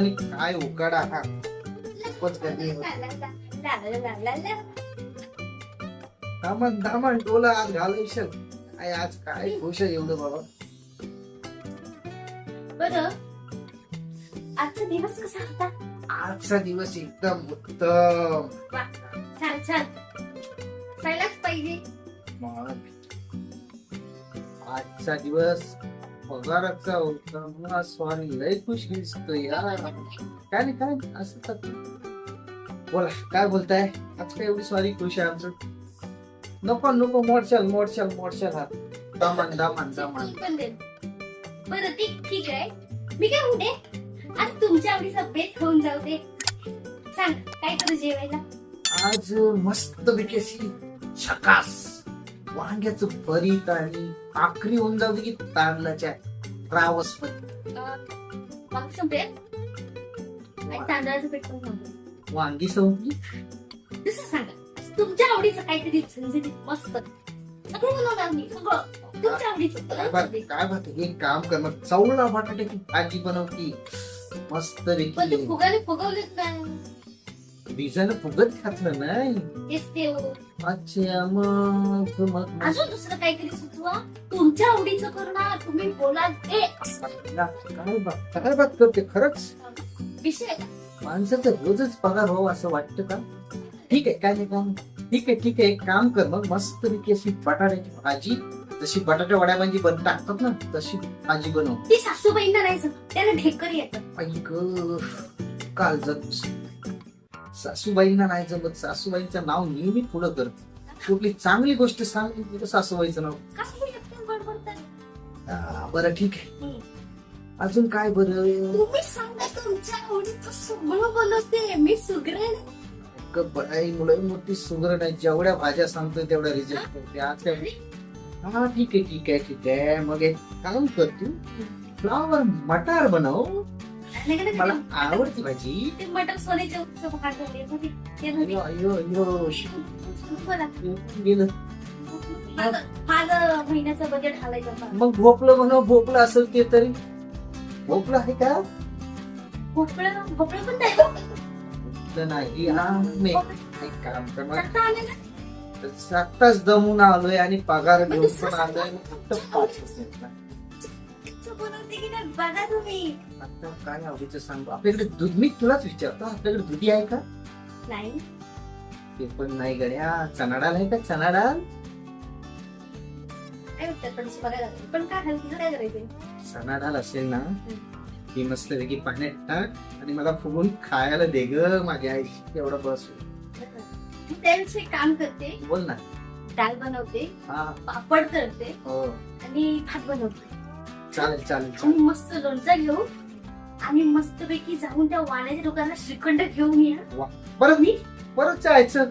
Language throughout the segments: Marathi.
आणि काय उकाडा हा. खूपच होती. दामन दामन डोला आज घालायचं काय आज काय खुश आहे एवढं बाबा. बर. आजचा दिवस कसा होता? आजचा दिवस एकदम उत्तम. वा छान छान. पाहिजे. मग आजचा दिवस पगाराचा होता मला स्वामी लय खुश दिसतो यार. काय नाही काय नाही, असं तर. बोला काय बोलताय? आज काय एवढी स्वारी खुश आहे आमचं? नको नको मोडशाल मोडशाल मोडशाल हा. दामन दामन दामन. मी पण देईन. बरं ती ठीक आहे. मी काय म्हणते? आज तुमच्या आवडीचा बेत होऊन जाऊ दे सांग काय करू जेवायला? आज मस्त अशी छकास वांग्याचं भरीत आणि आखरी होऊन जाऊ दे की तांदळाच्या रावसमध्ये अं, मग संपेल? आणि तांदळाचं पीठ पण संपेल. वांगी सांगा तुमच्या आवडीचं काहीतरी झणझणीत मस्त सगळं बनवणार मी सगळं. तुमच्या आवडीचं काय बात. काय बात एक काम कर मग चवळा बटाट्याची भाजी बनवती. मस्त पण ते फुगवलेत नाही बीजानं फुगत घातलं नाही तेच ते हो. अच्छा मग मग अजून दुसरं काहीतरी सुचवा तुमच्या आवडीचं करणार तुम्ही बोला ते काय बात काय बात करते खरंच विषय माणसाचा रोजच पगार व्हावा असं वाटतं का ठीक आहे काय नाही काम ठीक आहे ठीक आहे एक काम कर मग मस्त पैकी अशी बटाट्याची भाजी जशी बटाट्या वड्या भाजी बन टाकतात ना तशी भाजी बनव ती सासूबाईंना नाही जमत त्याला ढेकर येतं ऐक काल जर सासूबाईंना नाही जमत. सासूबाईंचं नाव नेहमी पुढं कर कुठली चांगली गोष्ट सांग सासूबाईचं नाव? बरं ठीक आहे. अजून काय बरं? तुम्ही सांगा तुमच्या आवडीचं सगळं बनवते. मी सुगरण बाई मुलं मोठी सुगरण आहे जेवढ्या भाज्या सांगतो तेवढ्या रिजेक्ट करते. आज काय? हा ठीक आहे ठीक आहे ठीक आहे. मग एक काम कर तू फ्लावर मटार बनव. मला आवडती भाजी. ते मटर सोन्याचे उत्सव पाठवले होते. ते म्हणे, अयो अयो अयो बोला. गेलं. माझं माझं महिन्याचं बजेट हालायचं होतं. मग भोपळं बनव भोपळं असेल ते तरी. भोपळं आहे का? भोपळं भोपळं पण नाही. तर नाही हा मी एक काम कर मग. आता आले ना? आत्ताच दमून आलोय आणि पगार घेऊन पण आलोय आणि फक्त पाच रुपये. चिप्स बनवते की नाही बघा तुम्ही. आता काय आवडीचं सांगू? आपल्याकडे दूध मी तुलाच विचारतो आपल्याकडे दुधी आहे का? नाही. ते पण नाही गड्या. चना डाळ आहे का? चना डाळ काय वाटतं थोडीशी बघायला लागेल. पण काय हलकी काय करायचंय? चना डाळ असेल ना ती मस्त पैकी पाण्यात टाक आणि मला फुगून खायला दे ग माझ्या आई. एवढं बस मी त्याविषयी काम करते. बोल ना. डाळ बनवते हा. पापड करते हो. आणि भात बनवते. चालेल चालेल आणि चालेल. मस्त लोणचं घेऊ. आणि मस्त पैकी जाऊन त्या वाण्याच्या दुकानात श्रीखंड घेऊन या. परत मी? परत जायचं.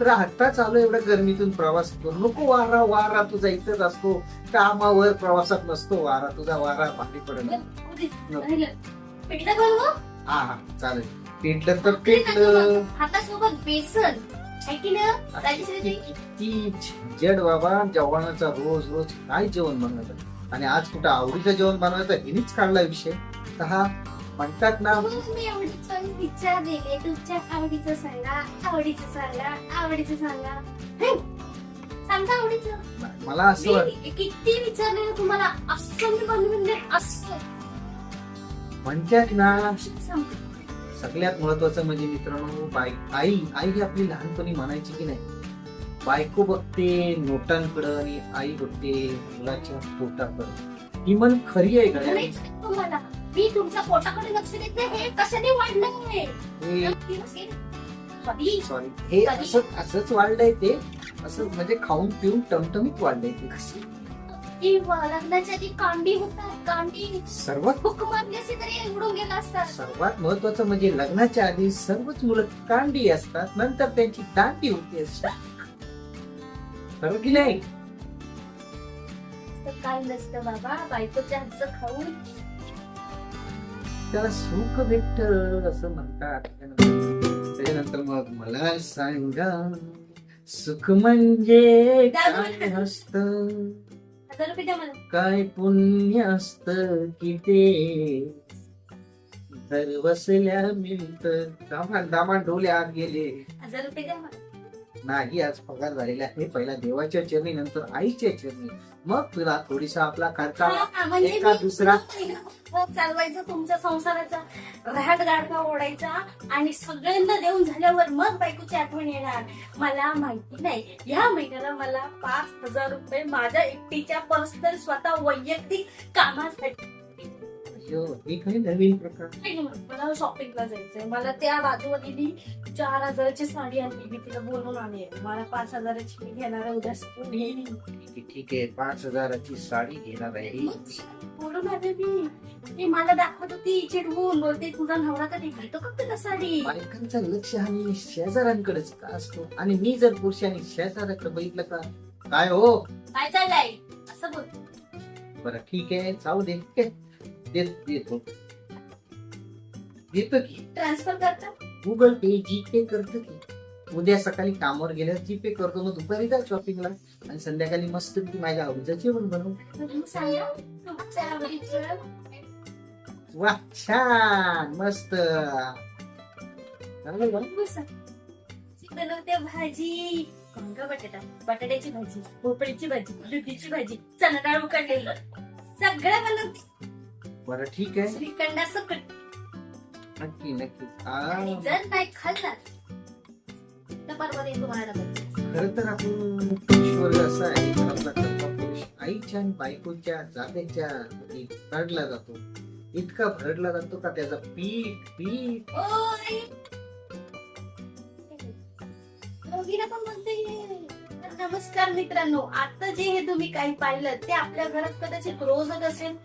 तर आता चालू एवढ्या गरमीतून प्रवास. करू नको वारा वारा तुझा इथंच असतो. कामावर प्रवासात नसतो. वारा तुझा वारा भारी पडेल पिठलं हा हा चालेल. पेटलं तर पेटलं हातासोबत बेसन. आहे की ना राजेश्वरी किती झंझट बाबा. जेवणाचा रोज रोज काय जेवण बनवायचं आणि आज कुठं आवडीचं जेवण बनवायचं हिनीच काढला विषय. तर हा म्हणतात ना म्हणून मी आवडीचं विचारलेले. तुमच्या आवडीचं सांगा आवडीचं सांगा आवडीचं सांगा. हे, सांगा आवडीचं. मला असं वाट मी किती विचारले तुम्हाला? असं मी बनवून दे असं. म्हणतात ना सांगते. सगळ्यात महत्वाचं म्हणजे मित्रांनो बाई आई आई ही आपली लहानपणी म्हणायची की नाही बायको बघते नोटांकडं आणि आई बघते मुलाच्या पोटाकडं. ही मन खरी आहे तुम्हाला? मी तुमच्या पोटाकडे लक्ष देत नाही हे कशाने वाढलंय? हे. दिवस गेले. कधी? सॉरी हे असं असंच वाढलंय ते. असं म्हणजे खाऊन पिऊन टमटमीत वाढलंय ते. की लग्नाच्या आधी कांडी होतात कांडी. सर्वात भूक मारली असती तरी उडून गेला असतात सर्वात महत्वाचं म्हणजे लग्नाच्या आधी सर्वच मुलं कांडी असतात नंतर त्यांची दांडी होते खरं की नाही? तर काय नसतं बाबा बायकोच्या हातचं खाऊन. त्याला सुख भेटत असं म्हणतात. त्याच्यानंतर मग मला सांगा सुख म्हणजे काय असत? हजार रुपये द्या मला काय पुण्य असत कि ते? घर बसल्या मिळत. दामान दामान डोले आत गेले. हजार रुपये द्या मला. नाही आज पगार झालेला आहे. पहिला देवाच्या चरणी नंतर आईच्या चरणी. मग तुला थोडीसा आपला खर्चा हा, म्हणजे एका दुसरा मग चालवायचं तुमच्या संसाराचा रहाट गाडवा ओढायचा आणि सगळ्यांना देऊन झाल्यावर मग बायकोची आठवण येणार. मला माहिती नाही. या महिन्याला मला पाच हजार रुपये माझ्या एकटीच्या पर्सनल स्वतः वैयक्तिक कामासाठी काही नवीन प्रकार. नाही, नाही, मला शॉपिंगला जायचंय. मला त्या बाजूवालीनी चार हजाराची साडी आणली मी तिला बोलून आली मला पाच हजाराची मी घेणार आहे उद्या. ठीक आहे, ठीक आहे. पाच हजाराची साडी घेणार आहे. मग बोलून आले मी. ती मला दाखवत होती चिडवून बोलते तुझा नवरा कधी घालतो का तुला साडी? बायकांचं लक्ष हा नेहमी शेजाऱ्यांकडेच का असतो? आणि मी जर पुरुषांनी शेजाऱ्याकडे बघितलं का? काय हो? काय चाललंय? असं बोल. बरं ठीक आहे. जाऊ दे देत देतो देतो की. ट्रान्सफर करता? गुगल पे जी पे करतो की. उद्या सकाळी कामावर गेल्यावर जी पे करतो मग दुपारी जा शॉपिंगला आणि संध्याकाळी मस्त की माझ्या आवडीचं जेवण बनव. तुम्ही सांगा तुमच्या आवडीचं. वा छान मस्त. चांगलं बा. बनवते भाजी. बटाटा बटाट्याची भाजी भोपळीची भाजी दुधीची भाजी चणा डाळ उकडलेली. सगळं बनवते. बरं ठीक आहे. श्रीखंड सकट नक्की नक्की. आणि आ, जर नाही खाल्ला तर परवा येतो तुम्हाला डबल. खर तर आपण ईश्वर असं आहे घरातला कर्ता पुरुष आईच्या आणि बायकोच्या जात्याच्या मध्ये भरडला जातो. इतका भरडला जातो का त्याचा पीठ पीठ. ओ, आई. रोगीला पण बोलते तर नमस्कार मित्रांनो आता जे हे तुम्ही काही पाहिलं ते आपल्या घरात कदाचित रोज होत असेल.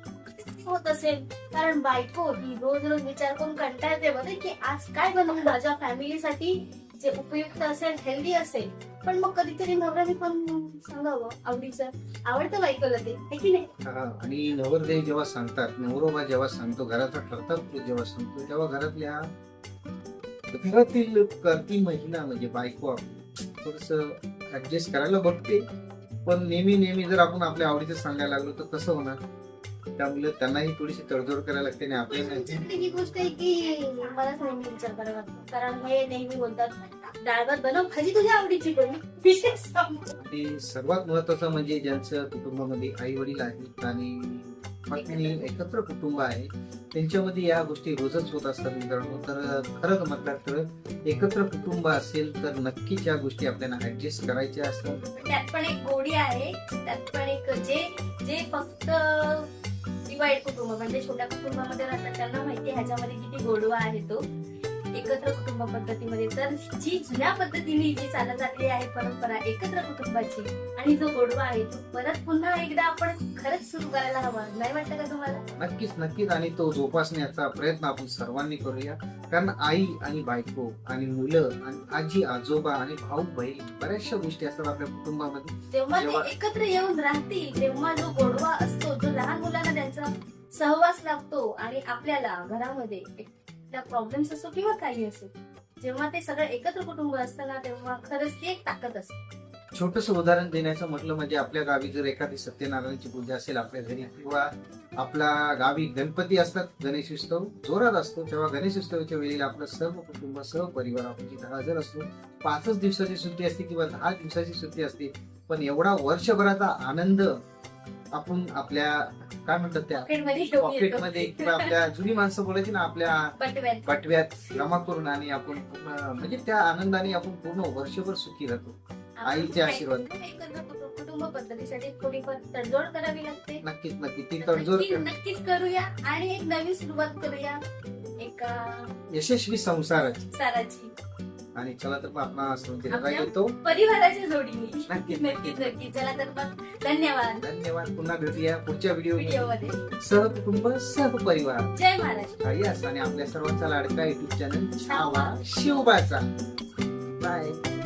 होत असेल? कारण बायको ही रोज रोज विचार करून कंटाळते. बघ की आज काय बनवू? माझ्या फॅमिलीसाठी जे उपयुक्त असेल हेल्दी असेल. पण मग कधीतरी नवऱ्याने पण सांगावं आवडीचं. आवडतं बायकोला ते है की नाही? आणि नवरदेव जेव्हा सांगतात नवरोबा जेव्हा सांगतो घराचा ठरतात जेव्हा सांगतो तेव्हा घरातल्या घरातील करती महिला म्हणजे बायको थोडस ऍडजस्ट करायला बघते. पण नेहमी नेहमी जर आपण आपल्या आवडीचं सांगायला लागलो तर कसं होणार? त्यामुळे त्यांनाही थोडीशी तडजोड करायला लागते आणि आपल्याला ही गोष्ट आहे की मलाच नेहमी विचार करावा. लागतो कारण हे नेहमी बोलतात डाळ भात बनव भाजी तुझ्या आवडीची बनव. आणि सर्वात महत्वाचं म्हणजे ज्यांचं कुटुंबामध्ये आई वडील आहेत आणि पत्नी एकत्र कुटुंब आहे त्यांच्यामध्ये या गोष्टी रोजच होत असतात मित्रांनो. तर खरं म्हटलं तर एकत्र कुटुंब असेल तर नक्कीच या गोष्टी आपल्याला ऍडजस्ट करायच्या असतात. त्यात पण एक गोडी आहे त्यात पण एक जे जे फक्त डिवाइड कुटुंब म्हणजे छोट्या कुटुंबामध्ये राहतात त्यांना माहिती ह्याच्यामध्ये किती गोडवा आहे तो. एकत्र कुटुंब पद्धतीमध्ये. तर जी जुन्या पद्धतीने जी चालत आलेली आहे परंपरा एकत्र कुटुंबाची आणि जो गोडवा आहे तो परत पुन्हा एकदा आपण खरंच सुरू करायला हवा. नाही वाटतं का तुम्हाला? नक्कीच नक्कीच. आणि तो जोपासण्याचा प्रयत्न आपण सर्वांनी करूया. कारण आई आणि बायको आणि मुलं आणि आजी आजोबा आणि भाऊ बहीण बऱ्याचशा गोष्टी असतात आपल्या कुटुंबामध्ये. जेव्हा- ते एकत्र येऊन राहतील तेव्हा जो सहवास लागतो आणि आपल्याला घरामध्ये प्रॉब्लेम्स असो किंवा काही असो जेव्हा ते सगळं एकत्र कुटुंब असतं ना तेव्हा खरंच ती एक ताकद असते. छोटस उदाहरण देण्याचं म्हटलं म्हणजे आपल्या गावी जर एखादी सत्यनारायणची पूजा असेल आपल्या घरी किंवा आपला गावी गणपती असतात गणेश उत्सव जोरात असतो तेव्हा गणेश उत्सवाच्या वेळेला आपलं सर्व कुटुंब सहपरिवार आपण तिथं हजर असतो. पाचच दिवसाची सुट्टी असते किंवा दहा दिवसाची सुट्टी असते पण एवढा वर्षभराचा आनंद आपण आपल्या काय म्हणतात त्या? पॉकेटमध्ये किंवा आपल्या जुनी माणसं बोलायची ना आपल्या. पाटव्यात जमा करून आणि आपण म्हणजे त्या आनंदाने आपण पूर्ण वर्षभर सुखी राहतो. आईचे आशीर्वाद. एकत्र कुटुंब कुटुंब पद्धतीसाठी थोडीफार तडजोड करावी लागते. नक्कीच नक्की ती तडजोड नक्की- नक्कीच करूया आणि एक नवीन सुरुवात करूया. एका यशस्वी संसाराची. साराची आणि चला तर मग आपण सर्वांची रजा आपल्या- घेतो परिवाराच्या जोडीने. नक्कीच, नक्कीच नक्की चला तर मग धन्यवाद. धन्यवाद. पुन्हा भेटूया पुढच्या व्हिडिओमध्ये सहकुटुंब सहपरिवार जय महाराष्ट्र यस आणि आपल्या सर्वांचा लाडका युट्यूब चॅनल छावा. शिवबाचा. बाय